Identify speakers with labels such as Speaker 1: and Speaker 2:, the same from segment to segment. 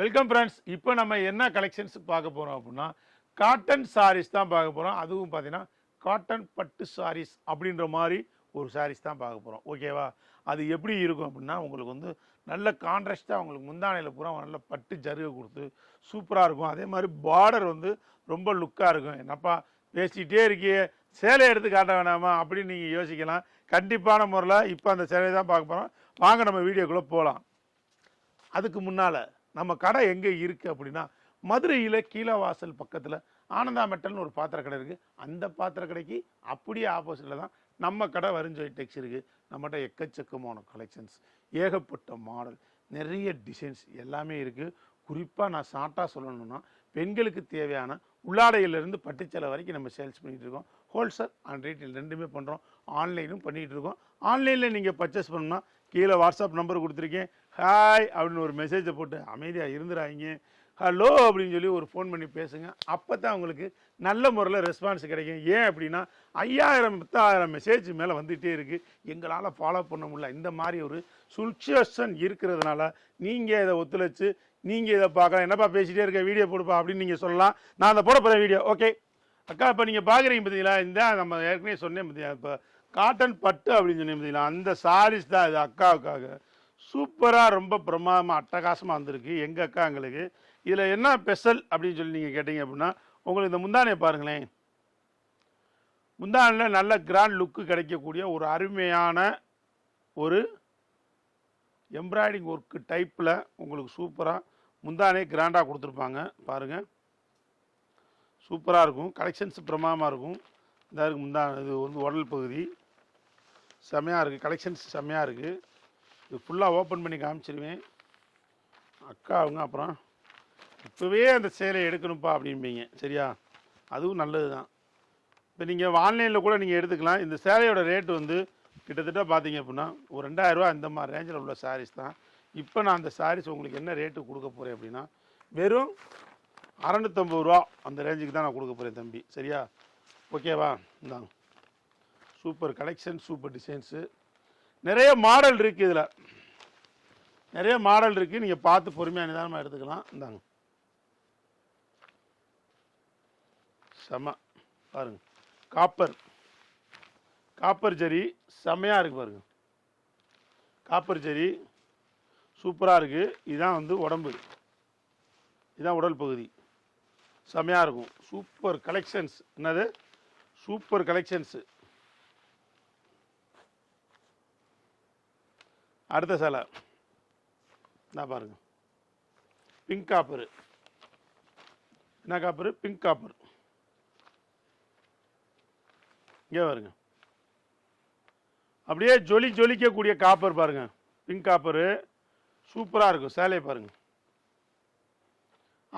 Speaker 1: Welcome friends இப்போ நம்ம என்ன கலெக்ஷன்ஸ் பார்க்க போகிறோம் அப்படின்னா காட்டன் சாரீஸ் தான் பார்க்க போகிறோம் அதுவும் பார்த்தீங்கன்னா காட்டன் பட்டு சாரீஸ் அப்படின்ற மாதிரி ஒரு சாரீஸ் தான் பார்க்க போகிறோம் ஓகேவா அது எப்படி இருக்கும் அப்படின்னா உங்களுக்கு வந்து நல்ல கான்ட்ராஸ்ட்டாக உங்களுக்கு முந்தானையில் பூரா நல்ல பட்டு ஜருகை கொடுத்து சூப்பராக இருக்கும். அதே மாதிரி பார்டர் வந்து ரொம்ப லுக்காக இருக்கும். என்னப்பா பேசிகிட்டே இருக்கியே சேலை எடுத்து காட்ட வேணாமா அப்படின்னு நீங்கள் யோசிக்கலாம். கண்டிப்பான முறையில் இப்போ அந்த சேலையை தான் பார்க்க போகிறோம் வாங்க நம்ம வீடியோக்குள்ளே போகலாம் அதுக்கு முன்னால் நம்ம கடை எங்கே இருக்குது அப்படின்னா மதுரையில் கீழவாசல் பக்கத்தில் ஆனந்தா மெட்டல்னு ஒரு பாத்திர கடை இருக்குது அந்த பாத்திர கடைக்கு அப்படியே ஆப்போசிட்டில் தான் நம்ம கடை வரிஞ்சோய் டெக்ஸ் இருக்குது நம்மகிட்ட எக்கச்சக்கமான கலெக்ஷன்ஸ் ஏகப்பட்ட மாடல் நிறைய டிசைன்ஸ் எல்லாமே இருக்குது குறிப்பாக நான் ஷார்ட்டாக சொல்லணும்னா பெண்களுக்கு தேவையான உள்ளாடையிலிருந்து பட்டுச்சலை வரைக்கும் நம்ம சேல்ஸ் பண்ணிகிட்டு இருக்கோம். ஹோல்சேல் அண்ட் ரீட்டைல் ரெண்டுமே பண்ணுறோம் ஆன்லைனும் பண்ணிகிட்டு இருக்கோம். ஆன்லைனில் நீங்கள் பர்ச்சேஸ் பண்ணணும்னா கீழே வாட்ஸ்அப் நம்பர் கொடுத்துருக்கேன். ஹாய் அப்படின்னு ஒரு மெசேஜை போட்டு அமைதியாக இருந்துடாங்க ஹலோ அப்படின்னு சொல்லி ஒரு ஃபோன் பண்ணி பேசுங்க. அப்போ தான் உங்களுக்கு நல்ல முறையில் ரெஸ்பான்ஸ் கிடைக்கும். ஏன் அப்படின்னா ஐயாயிரம் பத்தாயிரம் மெசேஜ் மேலே வந்துகிட்டே இருக்குது எங்களால் ஃபாலோ பண்ண முடியல. இந்த மாதிரி ஒரு சுச்சுவேஷன் இருக்கிறதுனால நீங்கள் இதை ஒத்துழைச்சு நீங்கள் இதை பார்க்கலாம். என்னப்பா பேசிகிட்டே இருக்க? வீடியோ போடுப்பா அப்படின்னு நீங்கள் சொல்லலாம். நான் அந்த போட போகிற வீடியோ ஓகே அக்கா இப்போ நீங்கள் பார்க்குறீங்க பார்த்தீங்களா இந்த நம்ம ஏற்கனவே சொன்னேன் பார்த்தீங்களா இப்போ காட்டன் பட்டு அப்படின்னு சொன்னேன் பார்த்தீங்களா அந்த சாரீஸ் தான் இது அக்காவுக்காக. சூப்பராக ரொம்ப பிரமாதமாக அட்டகாசமாக வந்திருக்கு. எங்கள் அக்காங்களுக்கு இதில் என்ன ஸ்பெஷல் அப்படின்னு சொல்லி நீங்கள் கேட்டிங்க அப்படின்னா உங்களுக்கு இந்த முந்தானையை பாருங்களேன். முந்தானில் நல்ல கிராண்ட் லுக்கு கிடைக்கக்கூடிய ஒரு அருமையான ஒரு எம்ப்ராய்டிங் ஒர்க்கு டைப்பில் உங்களுக்கு சூப்பராக முந்தானே கிராண்டாக கொடுத்துருப்பாங்க. பாருங்கள் சூப்பராக இருக்கும். கலெக்ஷன்ஸ் பிரமாதமாக இருக்கும். இந்த இருக்கு முந்தா இது வந்து உடல் பகுதி. செமையாக இருக்குது கலெக்ஷன்ஸ் செமையாக இருக்குது இது ஃபுல்லாக ஓப்பன் பண்ணி காமிச்சிருவேன். அக்கா அவங்க அப்புறம் இப்போவே அந்த சேலையை எடுக்கணும்ப்பா அப்படிம்பீங்க. சரியா? அதுவும் நல்லது தான் இப்போ நீங்கள் ஆன்லைனில் கூட நீங்கள் எடுத்துக்கலாம். இந்த சேலையோட ரேட்டு வந்து கிட்டத்தட்ட பார்த்தீங்க அப்படின்னா ஒரு ரெண்டாயிரரூவா இந்த மாதிரி ரேஞ்சில் உள்ள சாரீஸ் தான். இப்போ நான் அந்த சாரீஸ் உங்களுக்கு என்ன ரேட்டு கொடுக்க போகிறேன் அப்படின்னா வெறும் அறநூற்றம்பது ரூபா அந்த ரேஞ்சுக்கு தான் நான் கொடுக்க போகிறேன் தம்பி. சரியா? ஓகேவா இந்தாங்க. சூப்பர் கலெக்ஷன் சூப்பர் டிசைன்ஸு நிறைய மாடல் இருக்குது இதில். நிறைய மாடல் இருக்குது நீங்கள் பார்த்து பொறுமையாக நிதானமாக எடுத்துக்கலாம். இந்தாங்க. செம. பாருங்க. காப்பர். காப்பர் ஜரி செம்மையாக இருக்குது பாருங்க. காப்பர் ஜரி சூப்பராக இருக்குது இதுதான் வந்து உடம்பு. இதுதான் உடல் பகுதி. செம்மையாக இருக்கும். Super collections. என்னது? Super collections. அடுத்த சேலை. நான் பாருங்க. பிங்க் காப்பரு என்ன காப்பரு பிங்க் காப்பர் இங்கே பாருங்க. அப்படியே ஜொலி ஜொலிக்கக்கூடிய காப்பர் பாருங்க. பிங்க் காப்பரு சூப்பராக இருக்கும். சேலையை பாருங்க.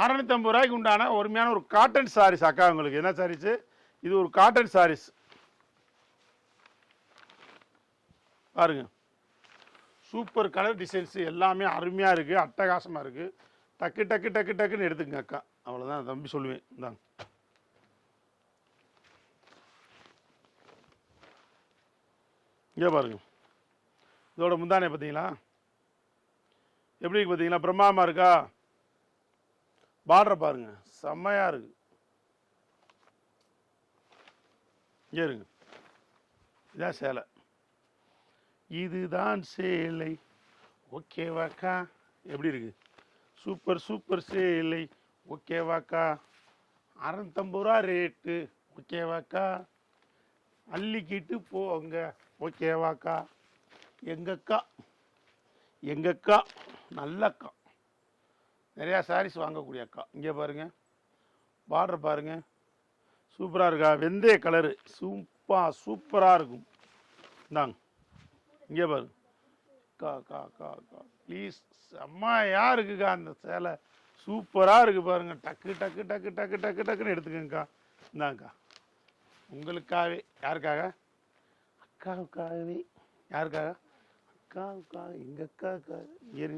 Speaker 1: அறநூற்றம்பது ரூபாய்க்கு உண்டான ஒருமையான ஒரு காட்டன் சாரீஸ் அக்கா உங்களுக்கு. என்ன சாரீஸு இது ஒரு காட்டன் சாரீஸ் பாருங்க. சூப்பர் கலர் டிசைன்ஸ் எல்லாமே அருமையாக இருக்குது அட்டகாசமாக இருக்குது டக்கு டக்கு டக்கு டக்குன்னு எடுத்துங்க அக்கா. அவ்வளோதான் தம்பி சொல்லுவேன். இந்தாங்க இங்கே பாருங்க. இதோட முந்தானே பார்த்தீங்களா? எப்படி இருக்கு பார்த்தீங்களா? பிரம்மாமா இருக்கா? பார்டரை பாருங்க. செம்மையாக இருக்கு. இங்கே இருங்க. இதான் சேலை. இதுதான் சேலை. ஓகேவாக்கா? எப்படி இருக்கு? சூப்பர் சூப்பர் சேலை. ஓகேவாக்கா? அறநூத்தம்பது ரூபா ரேட்டு. ஓகேவாக்கா? அள்ளிக்கிட்டு போங்க. ஓகேவாக்கா? எங்கக்கா? எங்கக்கா? நல்ல அக்கா நிறையா சாரீஸ் வாங்கக்கூடிய அக்கா இங்கே பாருங்கள் பார்டர் பாருங்க. சூப்பராக இருக்கா? வெந்தய கலரு சூப்பா சூப்பராக இருக்கும். இந்தாங்க. இங்கே பாரு. கா கா கா கா. ப்ளீஸ் செம்மையா இருக்குக்கா அந்த சேலை. சூப்பராக இருக்குது பாருங்க. டக்கு டக்கு டக்கு டக்கு டக்கு டக்குன்னு எடுத்துக்கங்கக்கா. இந்தாங்கக்கா. உங்களுக்காகவே யாருக்காக? அக்காவுக்காகவே. யாருக்காக? அக்காவுக்காக எங்கள் அக்காவுக்காக இங்கே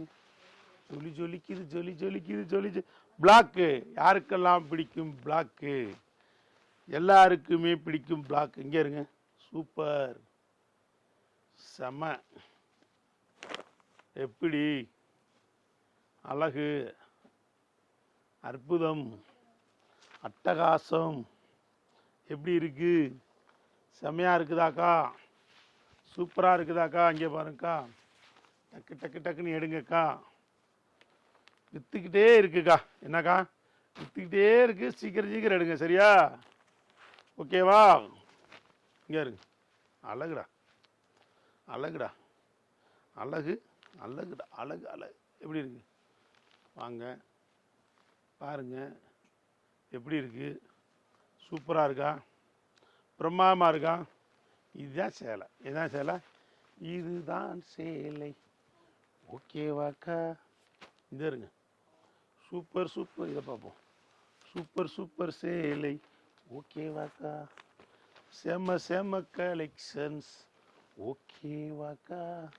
Speaker 1: ஜொலி ஜொலிக்குது ஜொலி ஜொலிக்குது ஜொலி ஜொ. பிளாக்கு யாருக்கெல்லாம் பிடிக்கும் பிளாக்கு எல்லாருக்குமே பிடிக்கும் பிளாக் இங்கே இருங்க. சூப்பர் செம. எப்படி? அழகு. அற்புதம். அட்டகாசம். எப்படி இருக்கு? செம்மையாக இருக்குதாக்கா? சூப்பராக இருக்குதாக்கா? இங்கே பாருங்கக்கா. டக்கு டக்கு டக்குன்னு எடுங்கக்கா. விற்றுக்கிட்டே இருக்குக்கா. என்னக்கா? விற்றுக்கிட்டே இருக்கு. சீக்கிரம் சீக்கிரம் எடுங்க. சரியா? ஓகேவா? இங்கே இருங்க. அழகுடா. அழகுடா. அழகு அழகுடா அழகு அழகு. எப்படி இருக்கு? வாங்க. பாருங்க. எப்படி இருக்கு? சூப்பராக இருக்கா? பிரம்மாதமாக இருக்கா? இதுதான் சேலை. இதுதான் சேலை? இதுதான் சேலை. ஓகேவாக்கா? இந்த இருங்க. Super super. இதை பார்ப்போம். சூப்பர் சூப்பர் சேலை. ஓகேவாக்கா? செம்ம செம்ம கலெக்ஷன்ஸ் ஓகேவாக்கா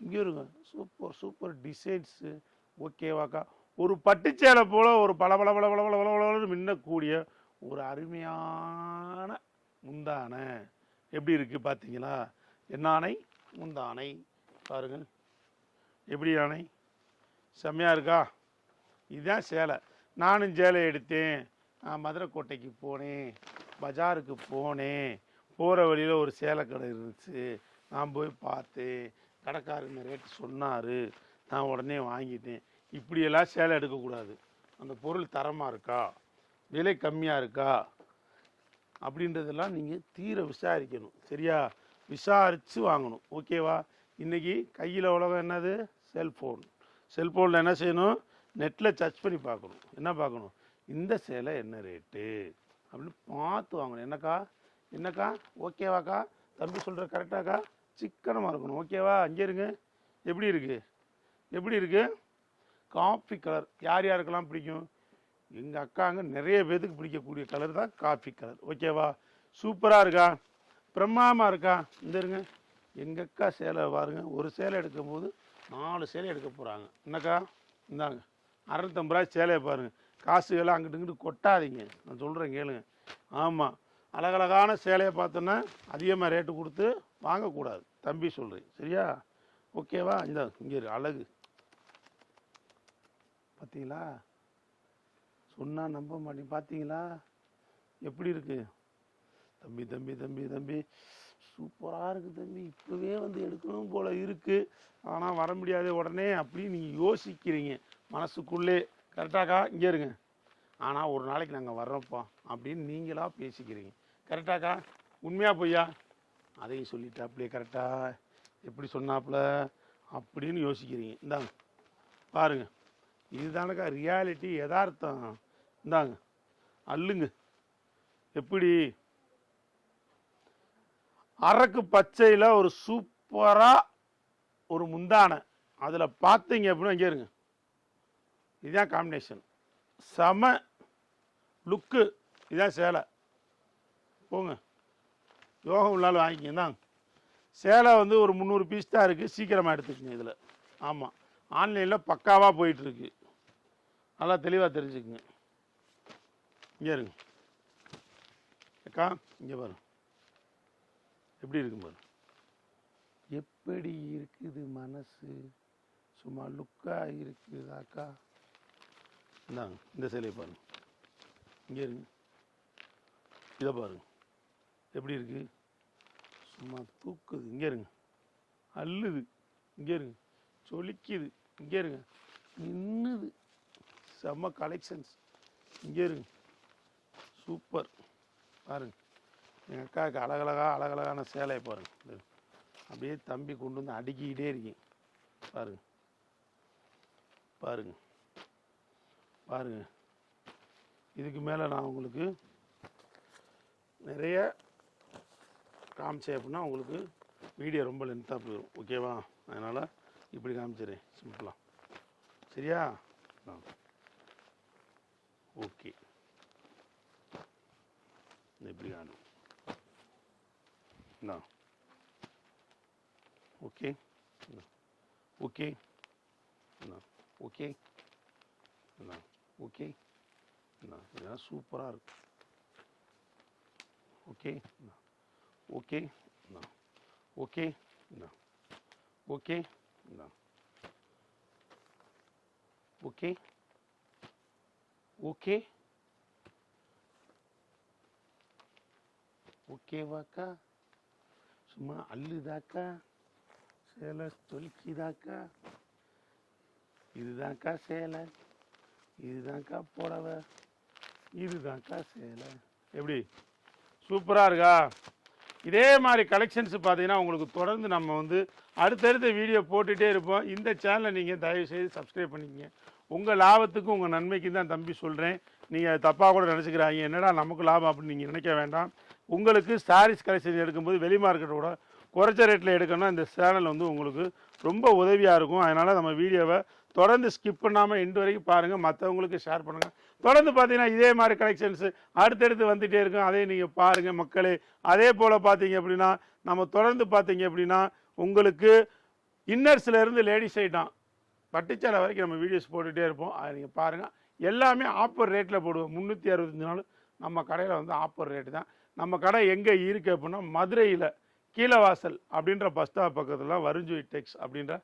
Speaker 1: இங்கே இருங்க. சூப்பர் சூப்பர் டிசைன்ஸு ஓகேவாக்கா. ஒரு பட்டுச்சேலை போல் ஒரு பல பல பல பல பல பல பலன்னு மின்னக்கூடிய ஒரு அருமையான முந்தானை. எப்படி இருக்குது பார்த்தீங்களா என்ன ஆணை? முந்தானை. பாருங்கள் எப்படி ஆணை? செம்மையா இருக்கா? இதுதான் சேலை. நானும் சேலை எடுத்தேன். நான் மதுரை கோட்டைக்கு போனேன். பஜாருக்கு போனேன். போகிற வழியில் ஒரு சேலை கடை இருந்துச்சு. நான் போய் பார்த்தேன். கடைக்காரங்க ரேட்டு சொன்னார். நான் உடனே வாங்கிட்டேன். இப்படியெல்லாம் சேலை எடுக்கக்கூடாது. அந்த பொருள் தரமாக இருக்கா? விலை கம்மியாக இருக்கா? அப்படின்றதெல்லாம் நீங்கள் தீர விசாரிக்கணும். சரியா? விசாரித்து வாங்கணும். ஓகேவா இன்றைக்கி கையில் உலகம் என்னது? செல்ஃபோன் செல்ஃபோனில் என்ன செய்யணும்? நெட்டில் சர்ச் பண்ணி பார்க்கணும். என்ன பார்க்கணும்? இந்த சேலை என்ன ரேட்டு அப்படின்னு பார்த்து வாங்கணும். என்னக்கா? என்னக்கா? ஓகேவாக்கா? தம்பி சொல்கிற கரெக்டாக்கா? சிக்கனமாக இருக்கணும். ஓகேவா? அங்கே இருங்க. எப்படி இருக்குது எப்படி இருக்குது காஃபி கலர். யார் யாருக்கெல்லாம் பிடிக்கும்? எங்கள் அக்காங்க நிறைய பேத்துக்கு பிடிக்கக்கூடிய கலர் தான் காஃபி கலர். ஓகேவா? சூப்பராக இருக்கா? பிரம்மாமா இருக்கா? இந்த இருங்க. எங்கள் அக்கா சேலை பாருங்க. ஒரு சேலை எடுக்கும்போது நாலு சேலை எடுக்க போகிறாங்க என்னக்கா? இந்தாங்க. அறநூத்தம்பது ரூபாய் சேலையை பாருங்க. காசுகளை அங்கிட்டு இங்கிட்டு கொட்டாதீங்க. நான் சொல்கிறேன் கேளுங்க. ஆமாம் அழகழகான சேலையை பார்த்தோன்னா அதிகமாக ரேட்டு கொடுத்து வாங்கக்கூடாது. தம்பி சொல்கிறேன் சரியா? ஓகேவா இந்த இங்கே இரு. அழகு. பார்த்தீங்களா சொன்னால் நம்ப மாட்டேன். பார்த்தீங்களா எப்படி இருக்கு? தம்பி தம்பி தம்பி தம்பி. சூப்பராக இருக்குது தம்பி. இப்போவே வந்து எடுக்கணும் போல் இருக்குது ஆனால் வர முடியாது உடனே அப்படின்னு நீங்கள் யோசிக்கிறீங்க. மனசுக்குள்ளே. கரெக்டாக்கா இங்கே இருங்க. ஆனால் ஒரு நாளைக்கு நாங்கள் வர்றோம்ப்பா அப்படின்னு நீங்களாக பேசிக்கிறீங்க. கரெக்டாக்கா உண்மையாக பொய்யா? அதையும் சொல்லிட்டாப்லையே கரெக்டாக எப்படி சொன்னாப்புல அப்படின்னு யோசிக்கிறீங்க. இந்தாங்க. பாருங்க. இதுதானக்கா ரியாலிட்டி யதார்த்தம். இந்தாங்க. அல்லுங்க எப்படி? அரக்கு பச்சையில் ஒரு சூப்பராக ஒரு முந்தானை. அதில் பார்த்தீங்க அப்படின்னு இங்கே இருங்க. இதுதான் காம்பினேஷன் செம லுக்கு இதுதான் சேலை. போங்க. யோகம் உள்ளாலும் வாங்கிக்கங்க. தான் சேலை வந்து ஒரு முந்நூறு பீஸ் தான் இருக்குது சீக்கிரமாக எடுத்துக்கங்க இதில். ஆமாம் ஆன்லைனில் பக்காவாக போயிட்டுருக்கு. நல்லா தெளிவாக தெரிஞ்சுக்குங்க. இங்கே இருங்க. அக்கா இங்கே பாருங்க. எப்படி இருக்கு பாரு எப்படி இருக்குது மனசு? சும்மா லுக்காக இருக்குதாக்கா இந்தாங்க. இந்த சிலையை பாருங்க. இங்கே இருங்க. இதை பாருங்க. எப்படி இருக்கு? சும்மா தூக்குது. இங்கே இருங்க. அள்ளுது. இங்கே இருங்க. சொலிக்குது. இங்கே இருங்க. நின்னுது. செம்ம கலெக்ஷன்ஸ் இங்கே இருங்க. சூப்பர் பாருங்க. எங்கள் அக்காவுக்கு அழகழகாக அழகழகான சேலையை பாருங்க. அப்படியே தம்பி கொண்டு வந்து அடுக்கிக்கிட்டே இருக்கேன். பாருங்க. பாருங்க. பாருங்க. இதுக்கு மேலே நான் உங்களுக்கு நிறைய காமிச்சேன் அப்படின்னா உங்களுக்கு வீடியோ ரொம்ப லென்த்தாக போயிடும் ஓகேவா அதனால் இப்படி காமிச்சிடுறேன் சிம்பிளாக சரியா? ஓகே இப்படி காணும். ஓகே ஓகே ஓகே ஓகே சூப்பராக இருக்கும். Okay Okay. No. Okay. No. Okay. No. Okay okay ஓகேவாக்கா சும்மா அள்ளுதாக்கா சேலை தொலிக்குதாக்கா இதுதான்க்கா சேலை இதுதான்க்கா புடவை இதுதான்க்கா சேலை எப்படி சூப்பராக இருக்கா இதே மாதிரி கலெக்ஷன்ஸ் பார்த்தீங்கன்னா உங்களுக்கு தொடர்ந்து நம்ம வந்து அடுத்தடுத்த வீடியோ போட்டுகிட்டே இருப்போம். இந்த சேனலை நீங்கள் தயவுசெய்து சப்ஸ்கிரைப் பண்ணிக்கங்க. உங்கள் லாபத்துக்கும் உங்கள் நன்மைக்கும் தான் தம்பி சொல்கிறேன் நீங்கள் தப்பாக கூட நினச்சிக்கிறாங்க. என்னடா நமக்கு லாபம் அப்படின்னு நீங்கள் நினைக்க வேண்டாம். உங்களுக்கு சாரீஸ் கலெக்ஷன் எடுக்கும்போது வெளி மார்க்கெட்டோட குறைச்ச ரேட்டில் எடுக்கணும்னா இந்த சேனல் வந்து உங்களுக்கு ரொம்ப உதவியாக இருக்கும். அதனால் நம்ம வீடியோவை தொடர்ந்து ஸ்கிப் பண்ணாமல் இன்று வரைக்கும் பாருங்கள் மற்றவங்களுக்கு ஷேர் பண்ணுங்கள் தொடர்ந்து பார்த்தீங்கன்னா இதே மாதிரி கலெக்ஷன்ஸு அடுத்தடுத்து வந்துகிட்டே இருக்கும். அதையும் நீங்கள் பாருங்கள் மக்களே. அதே போல் பார்த்தீங்க அப்படின்னா நம்ம தொடர்ந்து பார்த்தீங்க அப்படின்னா உங்களுக்கு இன்னர்ஸ்லேருந்து லேடிஸ் ஐட்டம் பட்டுச்சேலை வரைக்கும் நம்ம வீடியோஸ் போட்டுகிட்டே இருப்போம். அதை நீங்கள் பாருங்கள் எல்லாமே ஆஃபர் ரேட்டில் போடுவோம். முந்நூற்றி அறுபத்தஞ்சு நாள் நம்ம கடையில் வந்து ஆஃபர் ரேட்டு தான். நம்ம கடை எங்கே இருக்குது அப்படின்னா மதுரையில். கீழவாசல் அப்படின்ற பஸ் ஸ்டாப் பக்கத்தில் வருஞ்சுவி டெக்ஸ் அப்படின்ற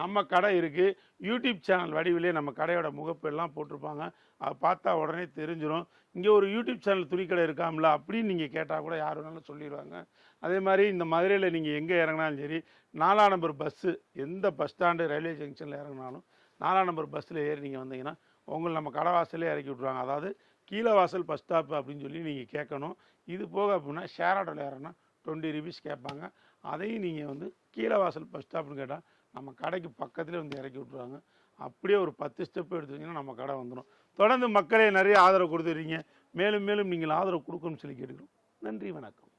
Speaker 1: நம்ம கடை இருக்குது யூடியூப் சேனல் வடிவிலே நம்ம கடையோட முகப்பு எல்லாம் போட்டிருப்பாங்க. அதை பார்த்தா உடனே தெரிஞ்சிடும் இங்கே ஒரு யூடியூப் சேனல் துணிக்கடை இருக்காமல அப்படின்னு நீங்கள் கேட்டால் கூட யார் வேணாலும் சொல்லிடுவாங்க. அதே மாதிரி இந்த மதுரையில் நீங்கள் எங்கே இறங்கினாலும் சரி நாலாம் நம்பர் பஸ்ஸு எந்த பஸ் ஸ்டாண்டு ரயில்வே ஜங்ஷனில் இறங்கினாலும் நாலாம் நம்பர் பஸ்ஸில் ஏறி நீங்கள் வந்தீங்கன்னா உங்களை நம்ம கடை வாசலே இறக்கி விட்ருவாங்க அதாவது கீழே வாசல் பஸ் ஸ்டாப் அப்படின்னு சொல்லி நீங்கள் கேட்கணும். இது போக அப்படின்னா ஷேர் ஆட்டோவில் இறங்கினா டுவெண்ட்டி ருபீஸ் கேட்பாங்க. அதையும் நீங்கள் வந்து கீழே வாசல் பஸ் ஸ்டாப்னு கேட்டால் நம்ம கடைக்கு பக்கத்துலேயே வந்து இறக்கி விட்ருவாங்க அப்படியே ஒரு பத்து ஸ்டெப் எடுத்தீங்கன்னா நம்ம கடை வந்துடும் தொடர்ந்து மக்களே நிறைய ஆதரவு கொடுத்துருக்கீங்க. மேலும் மேலும் நீங்கள் ஆதரவு கொடுக்கணும்னு சொல்லி கேட்டுக்கிறோம். நன்றி வணக்கம்.